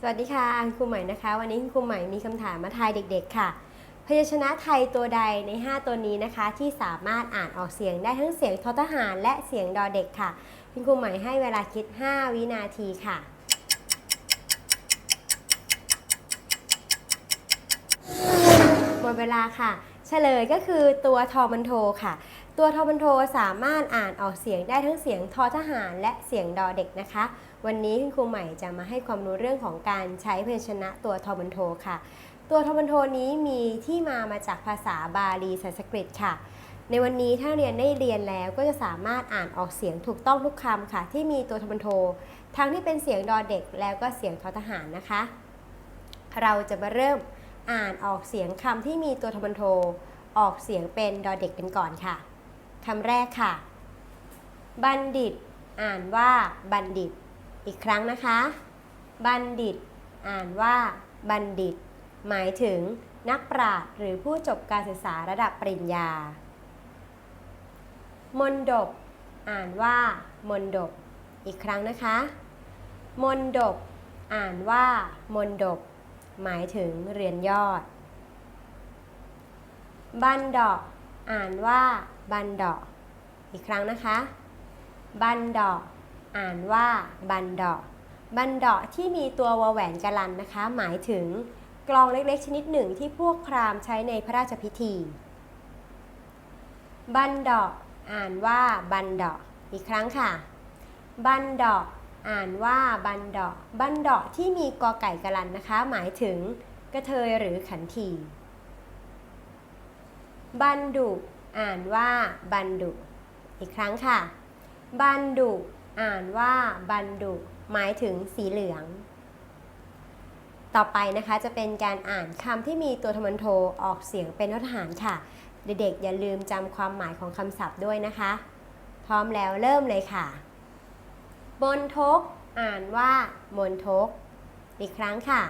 สวัสดีค่ะคุณครูใหม่นะคะ วันนี้คุณครูใหม่มีคำถามมาทายเด็ก ๆ ค่ะ พยัญชนะไทยตัวใดใน 5 ตัวนี้นะคะ ที่สามารถอ่านออกเสียงได้ทั้งเสียงทอทหารและเสียงดอเด็กค่ะคุณครูใหม่ให้เวลาคิด 5 วินาทีค่ะหมดเวลาค่ะเฉลยก็คือตัวทอมันโทค่ะ ตัวทอมันโทสามารถอ่านออกเสียงได้ทั้งเสียงทอทหารและเสียงดอเด็กนะคะวันนี้คุณครูใหม่จะมาให้ความรู้เรื่องของการใช้พยัญชนะตัวทอมันโทค่ะ ตัวทอมันโทนี้มีที่มามาจากภาษาบาลีสันสกฤตค่ะ ในวันนี้ถ้าเรียนได้เรียนแล้วก็จะสามารถอ่านออกเสียงถูกต้องทุกคำค่ะ ที่มีตัวทอมันโท ทั้งที่เป็นเสียงดอเด็กแล้วก็เสียงทอทหารนะคะ เราจะมาเริ่มอ่านออกเสียงคำที่มีตัวทอมันโท ออกเสียงเป็นดอเด็กกันก่อนค่ะคำแรกค่ะ บัณฑิต อ่านว่าบัณฑิต อีกครั้งนะคะ บัณฑิต อ่านว่า บัณฑิต หมายถึงนักปราชญ์หรือผู้จบการศึกษาระดับปริญญา มนดบ อ่านว่า มนดบ อีกครั้งนะคะ มนดบ อ่านว่า มนดบ หมายถึงเรือนยอด บันดอกอ่านว่า บันดอก อีกครั้งนะคะ บันดอก อ่านว่าบันดอกบันดอกที่มีตัววแหวนกะลันนะคะ หมายถึงกลองเล็กๆ ชนิดหนึ่งที่พวกพราหมณ์ใช้ในพระราชพิธี บันดอกอ่านว่าบันดอกอีกครั้งค่ะ บันดอกอ่านว่าบันดอกบันดอกที่มีกอไก่กะลันนะคะ หมายถึงกระเทยหรือขันทีบันดุ อ่านว่าบันดุ อีกครั้งค่ะ บันดุ อ่านว่าบันดุหมายถึงสีเหลือง ต่อไปนะคะจะเป็นการอ่านคำที่มีตัวทมันโทออกเสียงเป็นทหารค่ะ เด็กๆอย่าลืมจำความหมายของคำศัพท์ด้วยนะคะ พร้อมแล้วเริ่มเลยค่ะมนทก อ่านว่ามนทก อีกครั้งค่ะ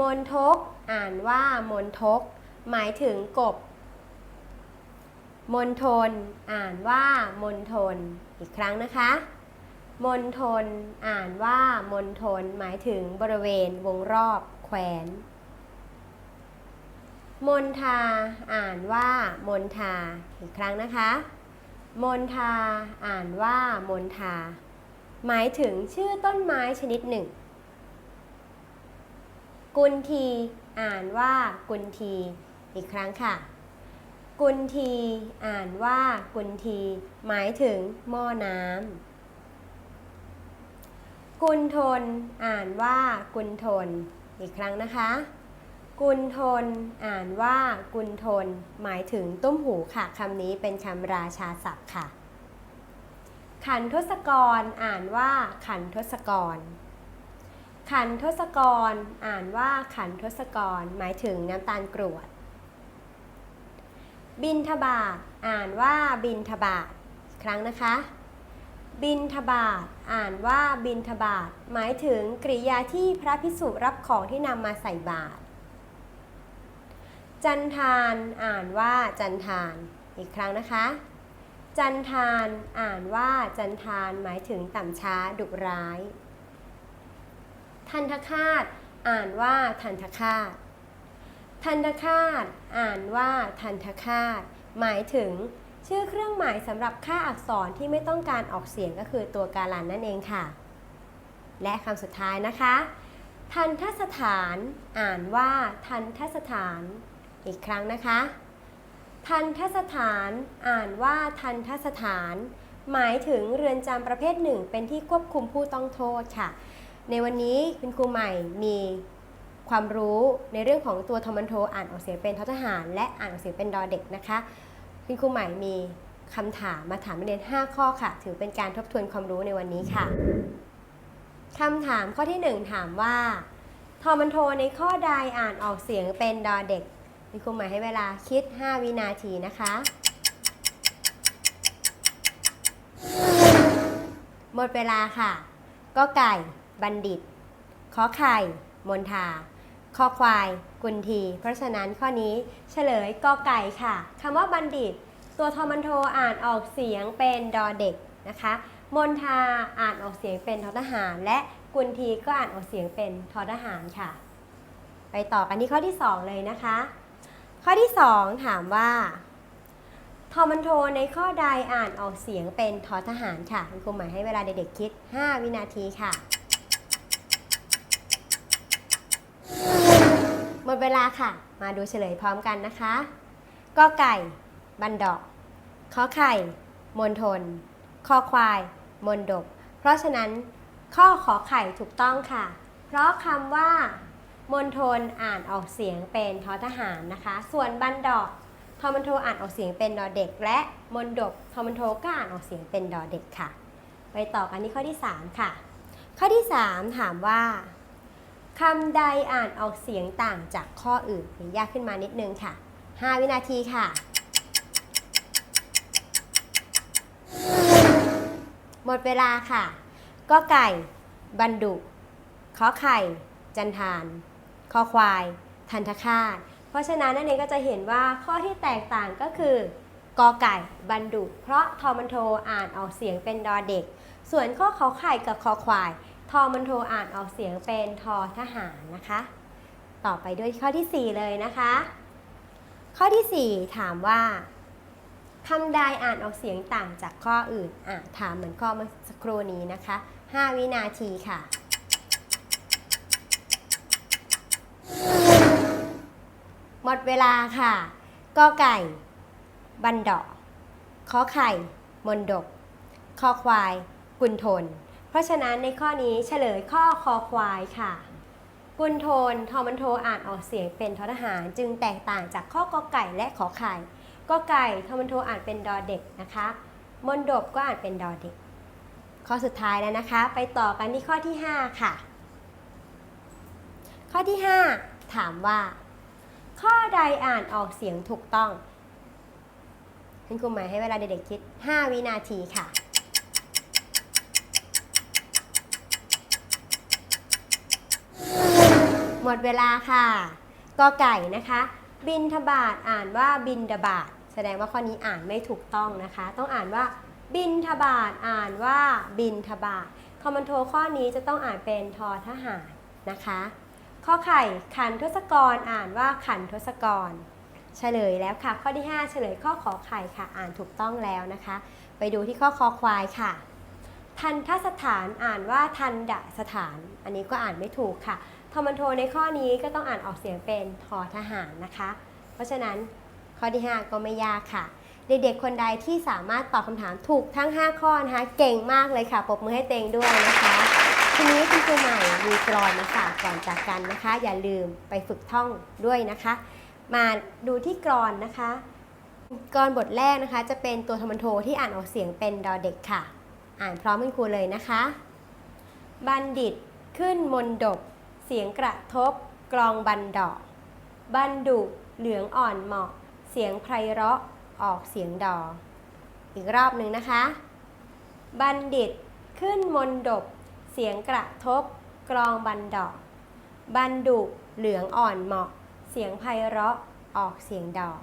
มนทก อ่านว่ามนทก หมายถึงกบมณฑลอ่านว่ามณฑลอีกครั้งนะคะ มณฑลอ่านว่ามณฑลหมายถึงบริเวณวงรอบแขวนมนทาอ่านว่ามนทาอีกครั้งนะคะมนทาอ่านว่ามนทาหมายถึงชื่อต้นไม้ชนิดหนึ่ง กุนทีอ่านว่ากุนทีอีกครั้งค่ะ กุนทีอ่านว่ากุนทีหมายถึงหม้อน้ำ กุนทนอ่านว่ากุนทนอีกครั้งนะคะ กุนทนอ่านว่ากุนทนหมายถึงตุ้มหูค่ะคำนี้เป็นคำราชาศัพท์ค่ะ ขันทศกรอ่านว่าขันทศกร ขันทศกรอ่านว่าขันทศกร หมายถึงน้ำตาลกรวด บินทบาทอ่านว่าบินทบาทครั้งนะคะ บินทบาทอ่านว่าบินทบาทหมายถึงกริยาที่พระพิสุรับของที่นำมาใส่บาตรจันทานอ่านว่าจันทานอีกครั้งนะคะ จันทานอ่านว่าจันทานหมายถึงต่ำช้าดุร้าย ทันทคาตอ่านว่าทันทคาตทันทคาตอ่านว่าทันทคาตหมายถึง ชื่อเครื่องหมายสำหรับค่าอักษรที่ไม่ต้องการออกเสียงก็คือตัวการันนั่นเองค่ะ และคำสุดท้ายนะคะ ทันทสถานอ่านว่าทันทสถาน อีกครั้งนะคะ ทันทสถานอ่านว่าทันทสถาน หมายถึงเรือนจำประเภทหนึ่ง เป็นที่ควบคุมผู้ต้องโทษค่ะ ในวันนี้คุณครูใหม่มีความรู้ในเรื่องของตัวทอมันโทอ่านออกเสียงเป็นทอทหาร และอ่านออกเสียงเป็นดอเด็กนะคะ คุณครูใหม่มีคำถามมาถามนักเรียน 5 ข้อค่ะ ถือเป็นการทบทวนความรู้ในวันนี้ค่ะคำถามข้อที่ 1 ถามว่าทอมันโทในข้อใดอ่านออกเสียงเป็นดอเด็กคุณครูใหม่ให้เวลาคิด 5 วินาทีนะคะหมดเวลาค่ะ ก็ไก่ บัณฑิต ขอไข่ มนทา คอควายกุนที เพราะฉะนั้นข้อนี้เฉลยกอไก่ค่ะคำว่าบัณฑิต ตัวทอมันโทอ่านออกเสียงเป็นดอเด็กนะคะมนทาอ่านออกเสียงเป็นทอทหาร และกุนทีก็อ่านออกเสียงเป็นทอทหารค่ะ ไปต่อกันที่ข้อที่ 2 เลยนะคะ ข้อที่ 2 ถามว่าทอมันโทในข้อใดอ่านออกเสียงเป็นทอทหารค่ะคุณครูหมายให้เวลาเด็กๆคิด 5 วินาทีค่ะ เวลาค่ะ มาดูเฉลยพร้อมกันนะคะกอไก่ บันดอกขอไข่มณฑลคอควาย มนดบ เพราะฉะนั้นข้อขอไข่ถูกต้องค่ะ เพราะคำว่ามณฑลอ่านออกเสียงเป็นทอทหารนะคะ ส่วนบันดอกทอมันโทอ่านออกเสียงเป็นดอเด็ก และมนดบทอมันโทก็อ่านออกเสียงเป็นดอเด็กค่ะ ไปต่อกันที่ข้อที่ 3 ค่ะ ข้อที่ 3 ถามว่า คำใดอ่านออกเสียงต่างจากข้ออื่นหรือยากขึ้นมานิดนึงค่ะ 5 วินาทีค่ะ หมดเวลาค่ะก็ไก่ บันดุขอไข่ จันทานคอควาย ทันทคาตเพราะฉะนั้นนั่นเองก็จะเห็นว่าข้อที่แตกต่างก็คือกอไก่ บันดุ เพราะทอมันโทอ่านออกเสียงเป็นดอเด็ก ส่วนข้อขอไข่กับคอควาย ทอมันโทอ่านออกเสียงเป็นทอทหารนะคะ ต่อไปด้วยข้อที่ 4 เลยนะคะ ข้อที่ 4 ถามว่าคำใดอ่านออกเสียงต่างจากข้ออื่นอะถามเหมือนข้อเมื่อสักครู่นี้นะคะ 5 วินาทีค่ะหมดเวลาค่ะกอไก่ บันดอกขอไข่ มนดกคอควาย กุนทน เพราะฉะนั้นในข้อนี้เฉลยข้อคอควายค่ะกุนโทนทอมันโทอ่านออกเสียงเป็นทอทหารจึงแตกต่างจากข้อกอไก่และขอไข่กอไก่ทอมันโทอ่านเป็นดอเด็กนะคะ มนดบก็อ่านเป็นดอเด็ก ข้อสุดท้ายแล้วนะคะ ไปต่อกันที่ข้อที่ 5 ค่ะ ข้อที่ 5 ถามว่า ข้อใดอ่านออกเสียงถูกต้องคุณครูหมายให้เวลาเด็กๆคิด 5 วินาทีค่ะ หมดเวลาค่ะกอไก่นะคะ บินทบาทอ่านว่าบินดาบาทแสดงว่าข้อนี้อ่านไม่ถูกต้องนะคะ ต้องอ่านว่าบินทบาทอ่านว่าบินทบาทคอมมานโทข้อนี้จะต้องอ่านเป็นทอทหารนะคะ ข้อไข่ขันทศกรอ่านว่าขันทศกรเฉลยแล้วค่ะ ข้อที่ 5 เฉลยข้อขอไข่ค่ะ อ่านถูกต้องแล้วนะคะ ไปดูที่ข้อคอควายค่ะ ทันทสถานอ่านว่าทันดะสถาน อันนี้ก็อ่านไม่ถูกค่ะ ทอมันโทในข้อนี้ก็ต้องอ่านออกเสียงเป็นทอทหารนะคะ เพราะฉะนั้นข้อที่ 5 ก็ไม่ยากค่ะ เด็กๆคนใดที่สามารถตอบคำถามถูกทั้ง 5 ข้อนะคะ เก่งมากเลยค่ะปรบมือให้เตงด้วยนะคะ ทีนี้คุณครูใหม่มีกรอนมาฝากก่อนจากกันนะคะ อย่าลืมไปฝึกท่องด้วยนะคะ มาดูที่กรอนนะคะ กรอนบทแรกนะคะ จะเป็นตัวธรรมโทที่อ่านออกเสียงเป็นดอเด็กค่ะ อ่านพร้อมคุณครูเลยนะคะ บัณฑิตขึ้นมนดบ เสียงกระทบ กลองบันดอก บันดุเหลืองอ่อนเหมาะ เสียงไพเราะ ออกเสียงดอ อีกรอบหนึ่งนะคะ บัณฑิตขึ้นมนดบ เสียงกระทบ กลองบันดอก บันดุเหลืองอ่อนเหมาะ เสียงไพเราะ ออกเสียงดอก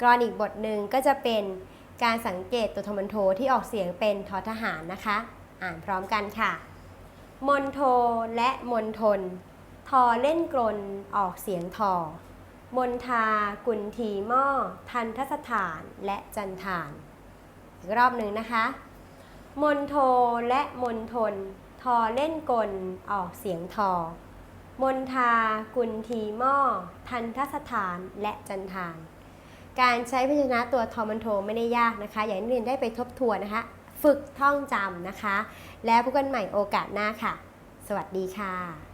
กรอนอีกบทหนึ่งก็จะเป็นการสังเกตตัวโทมันโทที่ออกเสียงเป็นทอทหารนะคะ อ่านพร้อมกันค่ะ มนโทและมนทน ทอเล่นกลนออกเสียงทอ มนทากุนทีหม้อ ทันทสถานและจันทาน อีกรอบหนึ่งนะคะ มนโทและมนทน ทอเล่นกลออกเสียงทอ มนทากุนทีหม้อ ทันทสถานและจันทาน การใช้พยัญชนะตัวทอมันโทไม่ได้ยากนะคะ อย่างนักเรียนได้ไปทบทวนนะคะ ฝึกท่องจำนะคะ แล้วพบกันใหม่โอกาสหน้าค่ะ สวัสดีค่ะ